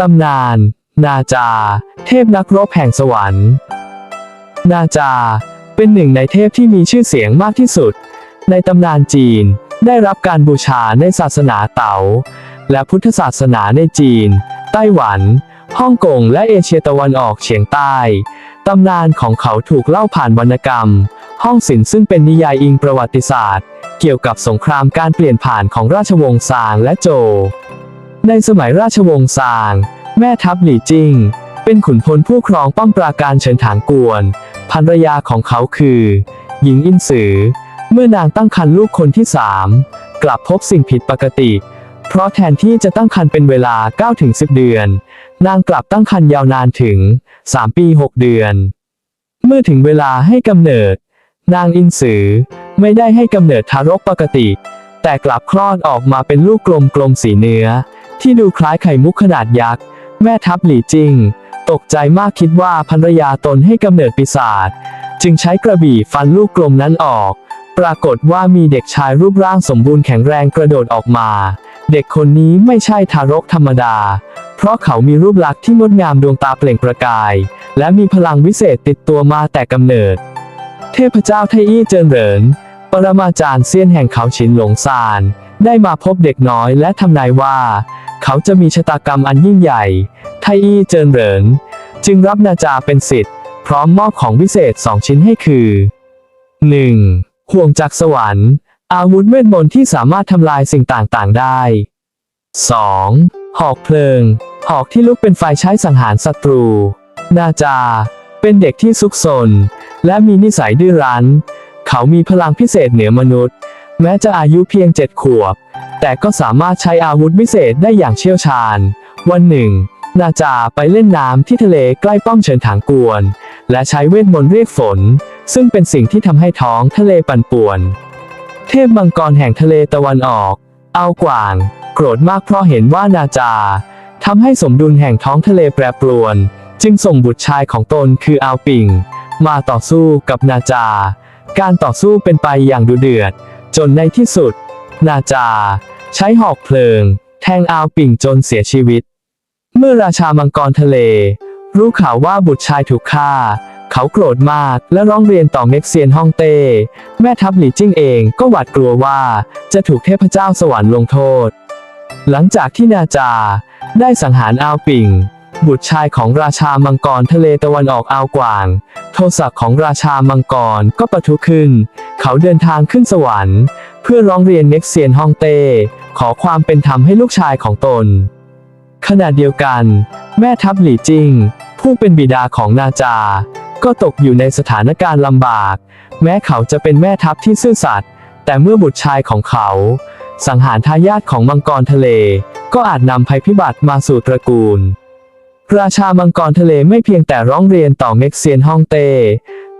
ตำนาน นาจา เทพนักรบแห่งสวรรค์ นาจา เป็นหนึ่งในเทพที่มีชื่อเสียงมากที่สุด ในตำนานจีนได้รับการบูชาในศาสนาเต๋า และพุทธศาสนาในจีน ไต้หวันฮ่องกงและเอเชียตะวันออกเฉียงใต้ ตำนานของเขาถูกเล่าผ่านวรรณกรรม ห้องศิลป์ซึ่งเป็นนิยายอิงประวัติศาสตร์ เกี่ยวกับสงครามการเปลี่ยนผ่านของราชวงศ์ซางและโจว ในสมัยราชวงศ์ซาง แม่ทัพหลี่จิง เป็นขุนพลผู้ครองป้อมปราการเฉินถางกวน ภรรยาของเขาคือ หญิงอินซือ เมื่อนางตั้งครรภ์ลูกคนที่สามกลับพบสิ่งผิดปกติ เพราะแทนที่จะตั้งครรภ์เป็นเวลา 9-10 เดือน นางกลับตั้งครรภ์ยาวนานถึง 3 ปี 6 เดือน เมื่อถึงเวลาให้กำเนิด นางอินซือไม่ได้ให้กำเนิดทารกปกติ แต่กลับคลอดออกมาเป็นลูกกลมๆสีเนื้อ ที่ดูคล้ายไข่มุกขนาดยักษ์ แม่ทัพหลี่จิง ตกใจมากคิดว่าภรรยาตนให้กำเนิดปีศาจ จึงใช้กระบี่ฟันลูกกลมนั้นออก ปรากฏว่ามีเด็กชายรูปร่างสมบูรณ์แข็งแรงกระโดดออกมา เด็กคนนี้ไม่ใช่ทารกธรรมดา เพราะเขามีรูปลักษณ์ที่งดงามดวงตาเปล่งประกาย และมีพลังวิเศษติดตัวมาแต่กำเนิด เทพเจ้าไทอี้เจินเหริน ปรมาจารย์เซียนแห่งเขาฉินหลงซานได้มาพบเด็กน้อยและทำนายว่า เขาจะมีชะตากรรมอันยิ่งใหญ่ ไทอี้เจินเหรินจึงรับนาจาเป็นสิทธิ์ พร้อมมอบของวิเศษสองชิ้นให้คือ 1. ห่วงจากสวรรค์ อาวุธเวทมนต์ที่สามารถทำลายสิ่งต่างๆได้ 2. หอกเพลิง หอกที่ลุกเป็นไฟใช้สังหารศัตรู นาจา เป็นเด็กที่ซุกซน และมีนิสัยดื้อรั้น เขามีพลังพิเศษเหนือมนุษย์ แม้จะอายุเพียงเจ็ดขวบ แต่ก็สามารถใช้อาวุธวิเศษได้อย่างเชี่ยวชาญ วันหนึ่ง นาจาไปเล่นน้ำที่ทะเลใกล้ป้อมเฉินถางกวน และใช้เวทมนต์เรียกฝน ซึ่งเป็นสิ่งที่ทำให้ท้องทะเลปั่นป่วน เทพมังกรแห่งทะเลตะวันออก เอากว่าง โกรธมากเพราะเห็นว่านาจาทำให้สมดุลแห่งท้องทะเลแปรปรวน จึงส่งบุตรชายของตนคืออาปิงมาต่อสู้กับนาจา การต่อสู้เป็นไปอย่างดุเดือด จนในที่สุด นาจา ใช้หอกเพลิง แทงอาวปิ่งจนเสียชีวิต เมื่อราชามังกรทะเล รู้ข่าวว่าบุตรชายถูกฆ่า เขาโกรธมากและร้องเรียนต่อเม็กเซียนฮ่องเต้ แม่ทัพหลี่จิ้งเองก็หวาดกลัวว่าจะถูกเทพเจ้าสวรรค์ลงโทษ หลังจากที่นาจาได้สังหารอาวปิ่งบุตรชายของราชามังกรทะเลตะวันออกอาวกวาง โทสะของราชามังกรก็ปะทุขึ้น เขาเดินทางขึ้นสวรรค์ เพื่อร้องเรียนเม็กเซียนฮ่องเต้ ขอความเป็นธรรมให้ลูกชายของตน ขณะเดียวกัน แม่ทัพหลี่จิง ผู้เป็นบิดาของนาจา ก็ตกอยู่ในสถานการณ์ลำบาก แม้เขาจะเป็นแม่ทัพที่ซื่อสัตย์แต่เมื่อบุตรชายของเขา สังหารทายาทของมังกรทะเล ก็อาจนำภัยพิบัติมาสู่ตระกูล ราชามังกรทะเลไม่เพียงแต่ร้องเรียนต่อเม็กเซียนฮ่องเต้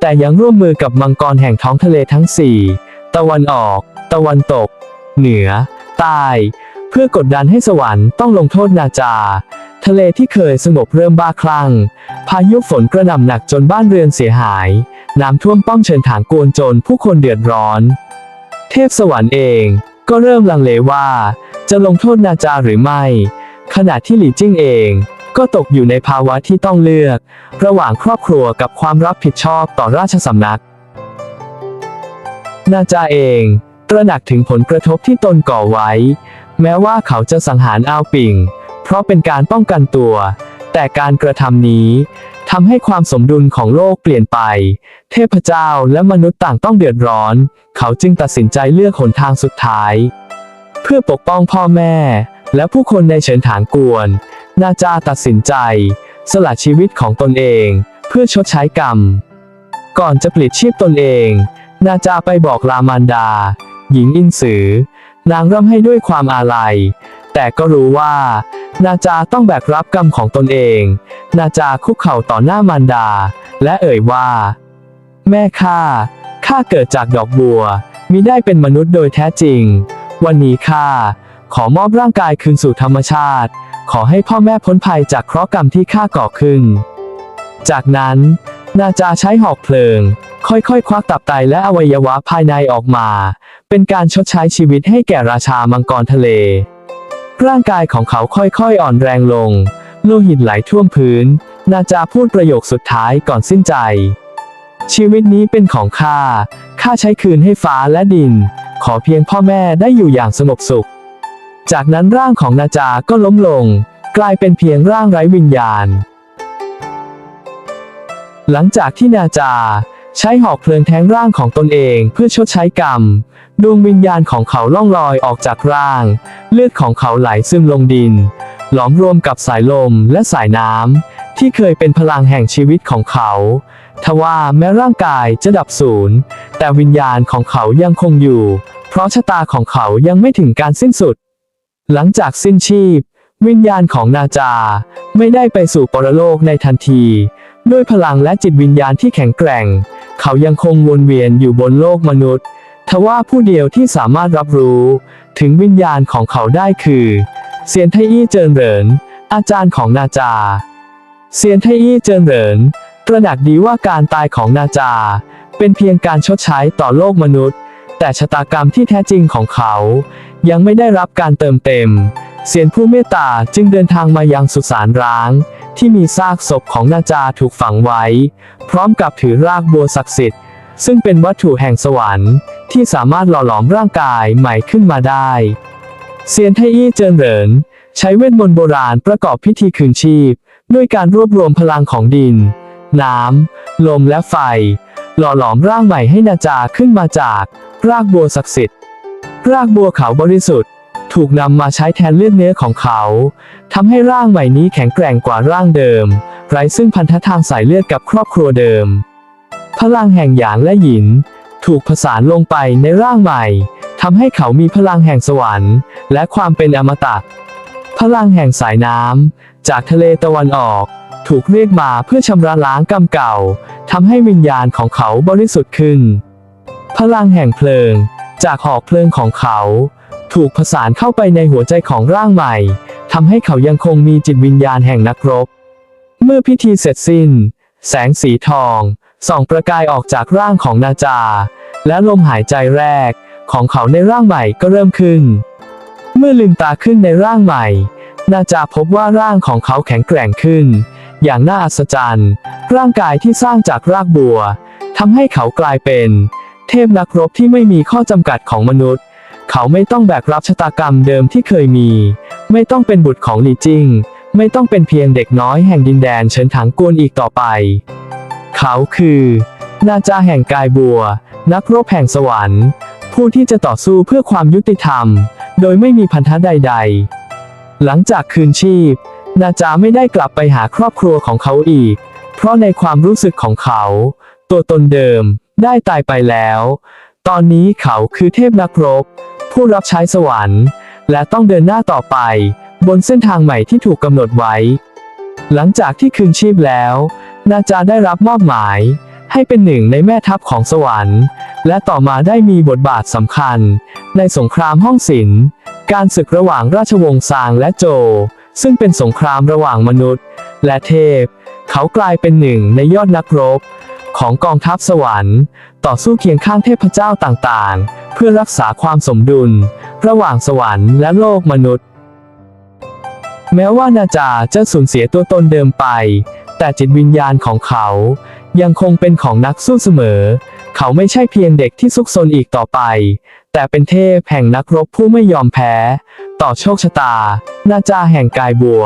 แต่ยังร่วมมือกับมังกรแห่งท้องทะเลทั้ง4ตะวันออก ตะวันตก เหนือ ใต้ เพื่อกดดันให้สวรรค์ต้องลงโทษนาจา ทะเลที่เคยสงบเริ่มบ้าคลั่ง พายุฝนกระหน่ำหนักจนบ้านเรือนเสียหาย น้ำท่วมป้อมเชิญถางกวนจนผู้คนเดือดร้อน เทพสวรรค์เองก็เริ่มลังเลว่า จะลงโทษนาจาหรือไม่ ขณะที่หลี่จิ้งเองก็ตกอยู่ในภาวะที่ต้องเลือก ระหว่างครอบครัวกับความรับผิดชอบต่อราชสำนัก นาจาเอง ตระหนักถึงผลกระทบที่ตนก่อไว้ แม้ว่าเขาจะสังหารอาวปิ่ง เพราะเป็นการป้องกันตัว แต่การกระทำนี้ทำให้ความสมดุลของโลกเปลี่ยนไป เทพเจ้าและมนุษย์ต่างต้องเดือดร้อน เขาจึงตัดสินใจเลือกหนทางสุดท้าย เพื่อปกป้องพ่อแม่ และผู้คนในเฉินถางกวน นาจาตัดสินใจ สละชีวิตของตนเอง เพื่อชดใช้กรรม ก่อนจะปลิดชีพตนเอง นาจาไปบอกลามานดา หญิงอินสือนางร่ำให้ด้วยความอาลัย แต่ก็รู้ว่า นาจาต้องแบกรับกรรมของตนเอง นาจาคุกเข่าต่อหน้ามารดา และเอ่ยว่า แม่ข้าข้าเกิดจากดอกบัวมิได้เป็นมนุษย์โดยแท้จริง วันนี้ข้าขอมอบร่างกายคืนสู่ธรรมชาติ ขอให้พ่อแม่พ้นภัยจากเคราะห์กรรมที่ข้าก่อขึ้น จากนั้น นาจาใช้หอกเพลิง ค่อยๆ ควักตับไตและอวัยวะภายในออกมา เป็นการชดใช้ชีวิตให้แก่ราชามังกรทะเล ร่างกายของเขาค่อยๆอ่อนแรงลง โลหิตไหลท่วมพื้น นาจาพูดประโยคสุดท้ายก่อนสิ้นใจ ชีวิตนี้เป็นของข้า ข้าใช้คืนให้ฟ้าและดิน ขอเพียงพ่อแม่ได้อยู่อย่างสงบสุข จากนั้นร่างของนาจาก็ล้มลง กลายเป็นเพียงร่างไร้วิญญาณ หลังจากที่นาจา ใช้หอกเพลิงแทงร่างของตนเองเพื่อชดใช้กรรม ดวงวิญญาณของเขาล่องลอยออกจากร่าง เลือดของเขาไหลซึมลงดิน หลอมรวมกับสายลมและสายน้ำที่เคยเป็นพลังแห่งชีวิตของเขาทว่าแม้ร่างกายจะดับสูญแต่วิญญาณของเขายังคงอยู่ เพราะชะตาของเขายังไม่ถึงการสิ้นสุด หลังจากสิ้นชีพ วิญญาณของนาจา ไม่ได้ไปสู่ปรโลกในทันที ด้วยพลังและจิตวิญญาณที่แข็งแกร่ง เขายังคงวนเวียนอยู่บนโลกมนุษย์ ทว่าผู้เดียวที่สามารถรับรู้ ถึงวิญญาณของเขาได้คือเซียนไทอี้เจินเหริน อาจารย์ของนาจาเซียนไทอี้เจินเหรินตระหนักดีว่าการตายของนาจา เป็นเพียงการชดใช้ต่อโลกมนุษย์ แต่ชะตากรรมที่แท้จริงของเขา ยังไม่ได้รับการเติมเต็ม เซียนผู้เมตตาจึงเดินทางมายังสุสานร้าง ที่มีซากศพของนาจาถูกฝังไว้ พร้อมกับถือรากบัวศักดิ์สิทธิ์ ซึ่งเป็นวัตถุแห่งสวรรค์ ที่สามารถหล่อหลอมร่างกายใหม่ขึ้นมาได้ เซียนไทอี้เจินเหริน ใช้เวทมนต์โบราณประกอบพิธีคืนชีพ ด้วยการรวบรวมพลังของดิน น้ำ ลมและไฟ หล่อหลอมร่างใหม่ให้นาจาขึ้นมาจาก รากบัวศักดิ์สิทธิ์ รากบัวขาวบริสุทธิ์ ถูกนำมาใช้แทนเลือดเนื้อของเขาทำให้ร่างใหม่นี้แข็งแกร่งกว่าร่างเดิม ไร้ซึ่งพันธะทางสายเลือดกับครอบครัวเดิม พลังแห่งหยางและหยิน ถูกผสานลงไปในร่างใหม่ทำให้เขามีพลังแห่งสวรรค์ และความเป็นอมตะพลังแห่งสายน้ำจากทะเลตะวันออก ถูกเรียกมาเพื่อชำระล้างกรรมเก่าทำให้วิญญาณของเขาบริสุทธิ์ขึ้น พลังแห่งเพลิง จากหอกเพลิงของเขา ถูกผสานเข้าไปในหัวใจของร่างใหม่ทำให้เขายังคงมีจิตวิญญาณแห่งนักรบ เมื่อพิธีเสร็จสิ้น แสงสีทอง ส่องประกายออกจากร่างของนาจา และลมหายใจแรก ของเขาในร่างใหม่ก็เริ่มขึ้น เมื่อลืมตาขึ้นในร่างใหม่ นาจาพบว่าร่างของเขาแข็งแกร่งขึ้น อย่างน่าอัศจรรย์ ร่างกายที่สร้างจากรากบัวทำให้เขากลายเป็น เทพนักรบที่ไม่มีข้อจำกัดของมนุษย์ เขาไม่ต้องแบกรับชะตากรรมเดิมที่เคยมี ไม่ต้องเป็นบุตรของหลีจิง ไม่ต้องเป็นเพียงเด็กน้อยแห่งดินแดนเฉินถังกวนอีกต่อไป เขาคือ นาจาแห่งกายบัว นักรบแห่งสวรรค์ ผู้ที่จะต่อสู้เพื่อความยุติธรรม โดยไม่มีพันธะใด ๆ หลังจากคืนชีพ นาจาไม่ได้กลับไปหาครอบครัวของเขาอีก เพราะในความรู้สึกของเขา ตัวตนเดิมได้ตายไปแล้ว ตอนนี้เขาคือเทพนักรบ ผู้รับใช้สวรรค์ และต้องเดินหน้าต่อไป บนเส้นทางใหม่ที่ถูกกำหนดไว้ หลังจากที่คืนชีพแล้ว นาจาได้รับมอบหมาย ให้เป็นหนึ่งในแม่ทัพของสวรรค์ และต่อมาได้มีบทบาทสำคัญ ในสงครามห้องศิลป์ การศึกระหว่างราชวงศ์ซางและโจวซึ่งเป็นสงครามระหว่างมนุษย์ และเทพ เขากลายเป็นหนึ่งในยอดนักรบ ของกองทัพสวรรค์ ต่อสู้เคียงข้างเทพเจ้าต่างๆ เพื่อรักษาความสมดุล ระหว่างสวรรค์และโลกมนุษย์ แม้ว่านาจาจะสูญเสียตัวตนเดิมไป แต่จิตวิญญาณของเขา ยังคงเป็นของนักสู้เสมอ เขาไม่ใช่เพียงเด็กที่ซุกซนอีกต่อไป แต่เป็นเทพแห่งนักรบผู้ไม่ยอมแพ้ ต่อโชคชะตา นาจาแห่งกายบัว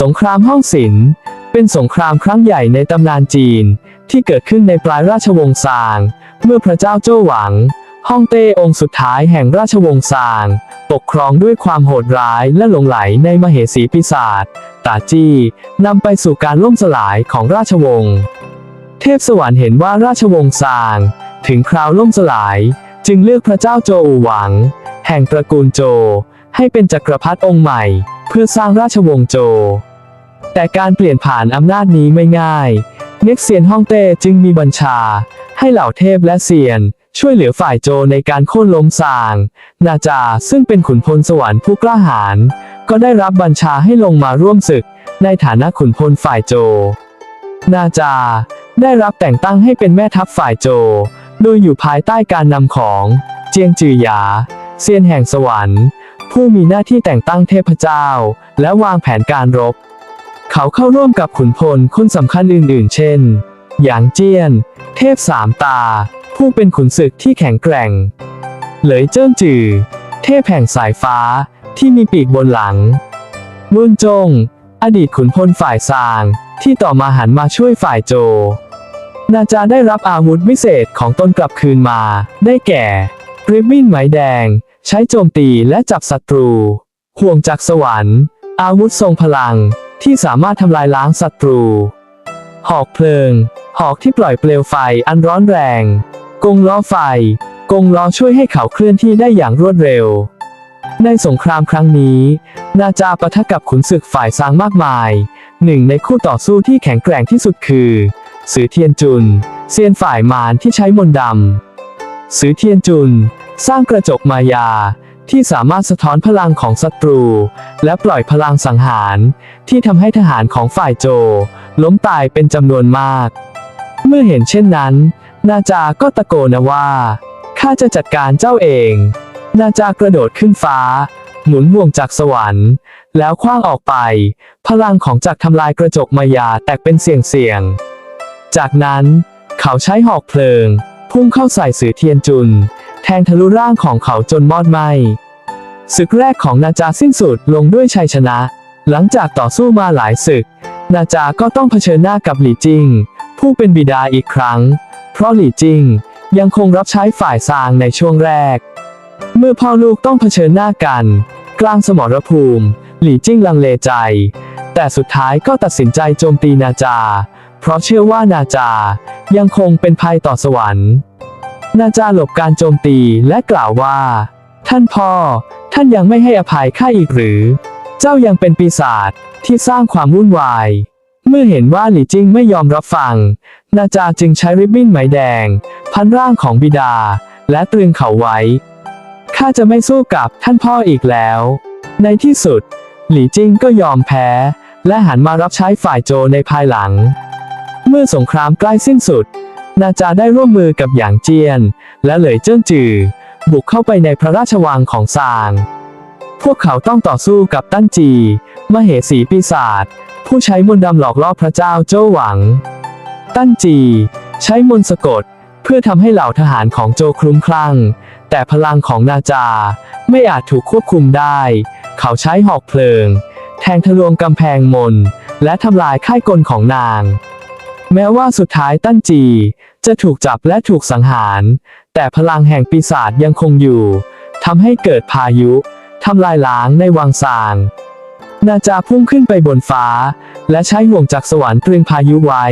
สงครามห้องศิลป์เป็นสงครามครั้งใหญ่ในตำนานจีน ที่เกิดขึ้นในปลายราชวงศ์ซาง เมื่อพระเจ้าโจ้หวัง ฮ่องเต้องค์สุดท้ายแห่งราชวงศ์ซาง ปกครองด้วยความโหดร้ายและหลงไหลในมเหสีปีศาจตาจี้นำไปสู่การล่มสลายของราชวงศ์เทพสวรรค์เห็นว่าราชวงศ์ซาง ถึงคราวล่มสลาย จึงเลือกพระเจ้าโจอูหวัง แห่งตระกูลโจ ให้เป็นจักรพรรดิองค์ใหม่ เพื่อสร้างราชวงศ์โจ แต่การเปลี่ยนผ่านอำนาจนี้ไม่ง่าย เน็กเซียนฮ่องเต้จึงมีบัญชา ให้เหล่าเทพและเซียน ช่วยเหลือฝ่ายโจในการโค่นล้มซาง นาจาซึ่งเป็นขุนพลสวรรค์ผู้กล้าหาญก็ได้รับบัญชาให้ลงมาร่วมศึก ในฐานะขุนพลฝ่ายโจ นาจา ได้รับแต่งตั้งให้เป็นแม่ทัพฝ่ายโจ โดยอยู่ภายใต้การนำของ เจียงจือหยา เซียนแห่งสวรรค์ ผู้มีหน้าที่แต่งตั้งเทพเจ้า และวางแผนการรบ เขาเข้าร่วมกับขุนพลคนสำคัญอื่นๆ เช่น หยางเจี้ยน เทพสามตา ผู้เป็นขุนศึกที่แข็งแกร่ง เหลยเจิ้งจือ เทพแห่งสายฟ้าที่มีปีกบนหลังมุนจง อดีตขุนพลฝ่ายซาง ที่ต่อมาหันมาช่วยฝ่ายโจ นาจาได้รับอาวุธวิเศษของตนกลับคืนมา ได้แก่ริบบิ้นไหมแดง ใช้โจมตีและจับศัตรู ห่วงจากสวรรค์ อาวุธทรงพลัง ที่สามารถทำลายล้างศัตรู หอกเพลิง หอกที่ปล่อยเปลวไฟอันร้อนแรง กงล้อไฟ กงล้อช่วยให้เขาเคลื่อนที่ได้อย่างรวดเร็ว ในสงครามครั้งนี้ นาจาปะทะกับขุนศึกฝ่ายซางมากมาย หนึ่งในคู่ต่อสู้ที่แข็งแกร่งที่สุดคือ สือเทียนจุน เซียนฝ่ายมารที่ใช้มนต์ดำสือเทียนจุน สร้างกระจกมายา ที่สามารถสะท้อนพลังของศัตรู และปล่อยพลังสังหาร ที่ทำให้ทหารของฝ่ายโจ ล้มตายเป็นจำนวนมาก เมื่อเห็นเช่นนั้น นาจาก็ตะโกนว่าข้าจะจัดการเจ้าเอง นาจากระโดดขึ้นฟ้า หมุนห่วงจากสวรรค์ แล้วคว้างออกไป พลังของจักรทำลายกระจกมายาแตกเป็นเสียงเสียงๆจากนั้น เขาใช้หอกเพลิง พุ่งเข้าใส่สือเทียนจุน แทงทะลุร่างของเขาจนมอดไหม้ศึกแรกของนาจาสิ้นสุดลงด้วยชัยชนะ หลังจากต่อสู้มาหลายศึก นาจาก็ต้องเผชิญหน้ากับหลี่จิง ผู้เป็นบิดาอีกครั้ง เพราะหลี่จิงยังคงรับใช้ฝ่ายซางในช่วงแรก เมื่อพ่อลูกต้องเผชิญหน้ากัน กลางสมรภูมิ หลี่จิ้งลังเลใจ แต่สุดท้ายก็ตัดสินใจโจมตีนาจา เพราะเชื่อว่านาจายังคงเป็นภัยต่อสวรรค์ นาจาหลบการโจมตีและกล่าวว่า ท่านพ่อ ท่านยังไม่ให้อภัยข้าอีกหรือ เจ้ายังเป็นปีศาจที่สร้างความวุ่นวาย เมื่อเห็นว่าหลี่จิ้งไม่ยอมรับฟัง นาจาจึงใช้ริบบิ้นไหมแดง พันร่างของบิดา และตรึงเขาไว้ ข้าจะไม่สู้กับท่านพ่ออีกแล้ว ในที่สุด หลี่จิ้งก็ยอมแพ้ และหันมารับใช้ฝ่ายโจในภายหลัง เมื่อสงครามใกล้สิ้นสุด นาจาได้ร่วมมือกับหยางเจียน และเหลยเจิ้งจือ บุกเข้าไปในพระราชวังของซาง พวกเขาต้องต่อสู้กับตั้นจี มเหสีปีศาจผู้ใช้มนต์ดำหลอกล่อพระเจ้าโจ้หวัง ตั้นจี ใช้มนต์สะกด เพื่อทำให้เหล่าทหารของโจคลุ้มคลั่ง แต่พลังของนาจาไม่อาจถูกควบคุมได้ เขาใช้หอกเพลิง แทงทะลวงกำแพงมนและทำลายค่ายกลของนาง แม้ว่าสุดท้ายตั้นจี จะถูกจับและถูกสังหาร แต่พลังแห่งปีศาจยังคงอยู่ทำให้เกิดพายุทำลายล้างในวังซาง นาจาพุ่งขึ้นไปบนฟ้า และใช้ห่วงจากสวรรค์ตรึงพายุไว้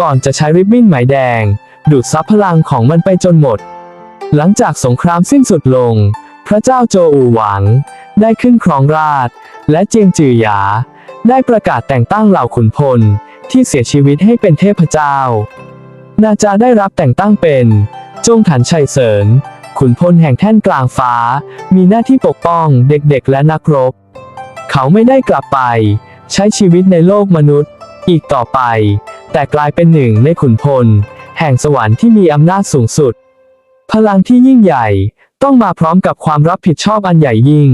ก่อนจะใช้ริบบิ้นไหมแดง ดูดซับพลังของมันไปจนหมด หลังจากสงครามสิ้นสุดลง พระเจ้าโจอูหวัง ได้ขึ้นครองราช และเจียงจือหยา ได้ประกาศแต่งตั้งเหล่าขุนพล ที่เสียชีวิตให้เป็นเทพเจ้า นาจาได้รับแต่งตั้งเป็นจงถันชัยเสริญขุนพลแห่งแท่นกลางฟ้า มีหน้าที่ปกป้องเด็กๆและนักรบ เขาไม่ได้กลับไป ใช้ชีวิตในโลกมนุษย์ อีกต่อไป แต่กลายเป็นหนึ่งในขุนพล แห่งสวรรค์ที่มีอำนาจสูงสุด พลังที่ยิ่งใหญ่ต้องมาพร้อมกับความรับผิดชอบอันใหญ่ยิ่ง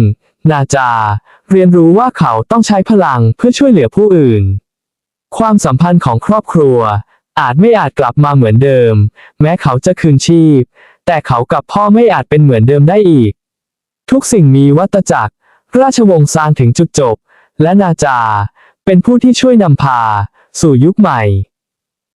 นาจา เรียนรู้ว่าเขาต้องใช้พลังเพื่อช่วยเหลือผู้อื่น ความสัมพันธ์ของครอบครัว อาจไม่อาจกลับมาเหมือนเดิม แม้เขาจะคืนชีพ แต่เขากับพ่อไม่อาจเป็นเหมือนเดิมได้อีก ทุกสิ่งมีวัตจักร ราชวงศ์ซางถึงจุดจบ และนาจา เป็นผู้ที่ช่วยนำพา สู่ยุคใหม่